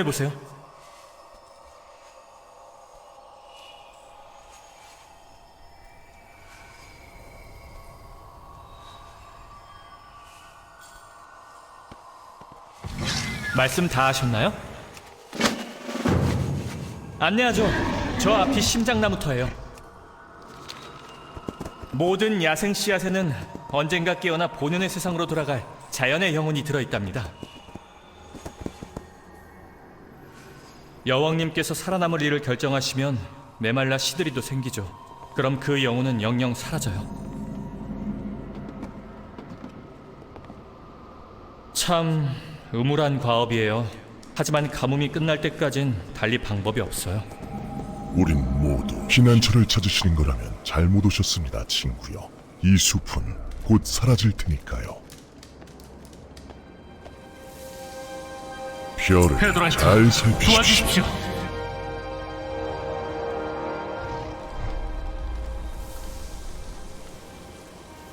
해보세요. 말씀 다 하셨나요? 안내하죠. 저 앞이 심장나무터예요. 모든 야생 씨앗에는 언젠가 깨어나 본연의 세상으로 돌아갈 자연의 영혼이 들어있답니다. 여왕님께서 살아남을 일을 결정하시면 메말라 시드리도 생기죠. 그럼 그 영혼은 영영 사라져요. 참 음울한 과업이에요. 하지만 가뭄이 끝날 때까진 달리 방법이 없어요. 우린 모두 피난처를 찾으시는 거라면 잘못 오셨습니다, 친구요. 이 숲은 곧 사라질 테니까요. 페도란트, 잘 살피십시오. 도와주십시오.